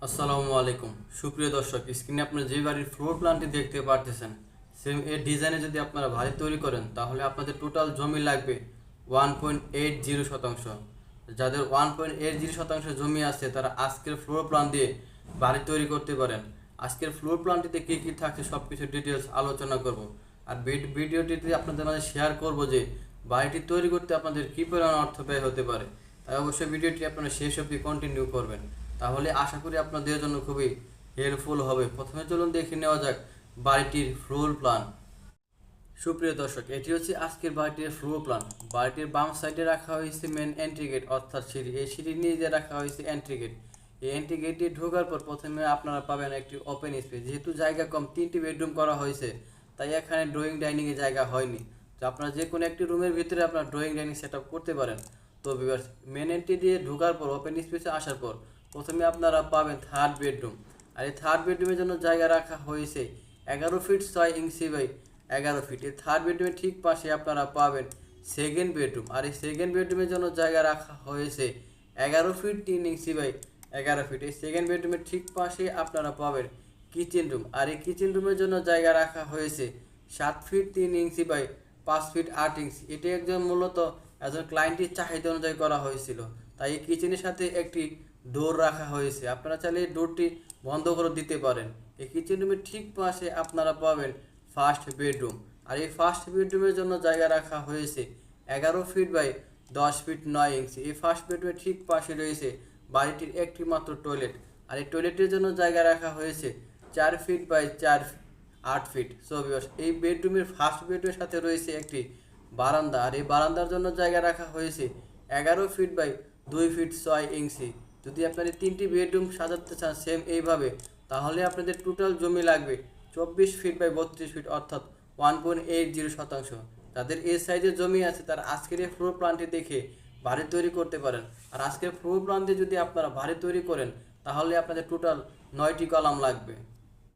আসসালামু আলাইকুম। সুপ্রিয় দর্শক, স্ক্রিনে আপনারা যে বাড়ির ফ্লোর প্ল্যানটি দেখতে পারতেছেন সেম এর ডিজাইনে যদি আপনারা বাড়ি তৈরি করেন, তাহলে আপনাদের টোটাল জমি লাগবে ওয়ান পয়েন্ট এইট জিরো শতাংশ। যাদের ওয়ান পয়েন্ট এইট জিরো শতাংশ জমি আছে, তারা আজকের ফ্লোর প্ল্যান দিয়ে বাড়ি তৈরি করতে পারেন। আজকের ফ্লোর প্ল্যানটিতে কী কী থাকছে সব কিছু ডিটেলস আলোচনা করব। আর ভিড- ভিডিওটিতে আপনাদের মাঝে শেয়ার করব যে, বাড়িটি তৈরি করতে আপনাদের কী পরিমাণ অর্থ ব্যয় হতে পারে। তাই অবশ্যই ভিডিওটি আপনারা শেষ অবধি কন্টিনিউ করবেন। তাহলে আশা করি আপনাদের জন্য খুবই হেল্পফুল হবে। প্রথমে চলুন দেখে নেওয়া যাক বাড়িটির ফ্লোর প্ল্যান সুপ্রিয় দর্শক, এটি হচ্ছে আজকের বাড়িটির ফ্লোর প্ল্যান বাড়িটির বাম সাইডে রাখা হয়েছে মেন এন্ট্রি গেট অর্থাৎ সিঁড়ি। এই সিঁড়ির নিচে রাখা হয়েছে এন্ট্রি গেট এই এন্ট্রি গেট দিয়ে ঢোকার পর প্রথমে আপনারা পাবেন একটি ওপেন স্পেস যেহেতু জায়গা কম, তিনটি বেডরুম করা হয়েছে, তাই এখানে ড্রয়িং ডাইনিংয়ে জায়গা হয়নি। তো আপনারা যে কোনো একটি রুমের ভিতরে আপনার ড্রয়িং ডাইনিং সেট করতে পারেন। তো বিভার্স মেন এন্ট্রি দিয়ে ঢোকার পর ওপেন স্পেসে আসার পর প্রথমে আপনারা পাবেন থার্ড বেডরুম আর এই থার্ড বেডরুমের জন্য জায়গা রাখা হয়েছে এগারো ফিট ছয় ইঞ্চি বাই এগারো ফিট এই থার্ড বেডরুমের ঠিক পাশে আপনারা পাবেন সেকেন্ড বেডরুম আর এই সেকেন্ড বেডরুমের জন্য জায়গা রাখা হয়েছে এগারো ফিট তিন ইঞ্চি বাই এগারো ফিট এই সেকেন্ড বেডরুমের ঠিক পাশে আপনারা পাবেন কিচেন রুম আর এই কিচেন রুমের জন্য জায়গা রাখা হয়েছে সাত ফিট তিন ইঞ্চি বাই পাঁচ ফিট আট ইঞ্চি। এটি একজন মূলত একজন ক্লায়েন্টের চাহিদা অনুযায়ী করা হয়েছিল। তাই এই কিচেনের সাথে একটি ডোর রাখা হয়েছে। আপনারা চাইলে এই ডোরটি বন্ধ করে দিতে পারেন। এই কিচেন রুমের ঠিক পাশে আপনারা পাবেন ফার্স্ট বেডরুম আর এই ফার্স্ট বেডরুমের জন্য জায়গা রাখা হয়েছে এগারো ফিট বাই দশ ফিট নয় ইঞ্চি এই ফার্স্ট বেডরুমের ঠিক পাশে রয়েছে বাড়িটির একটি মাত্র টয়লেট আর এই টয়লেটের জন্য জায়গা রাখা হয়েছে চার ফিট বাই চার আট ফিট ভিউয়ার্স, এই বেডরুমের ফার্স্ট বেডরুমের সাথে রয়েছে একটি বারান্দা। আর এই বারান্দার জন্য জায়গা রাখা হয়েছে এগারো ফিট বাই দুই ফিট ছয় ইঞ্চি যদি আপনাদের তিনটি বেডরুম সাজাতে চান সেম এইভাবে, তাহলে আপনাদের টোটাল জমি লাগবে চব্বিশ ফিট বাই বত্রিশ ফিট অর্থাৎ ওয়ান পয়েন্ট এইট জিরো শতাংশ। যাদের এই সাইজের জমি আছে, তারা আজকের এই ফ্লোর প্ল্যানটি দেখে বাড়ি তৈরি করতে পারেন। আর আজকের ফ্লোর প্ল্যান দিয়ে যদি আপনারা বাড়ি তৈরি করেন, তাহলে আপনাদের টোটাল নয়টি কলাম লাগবে।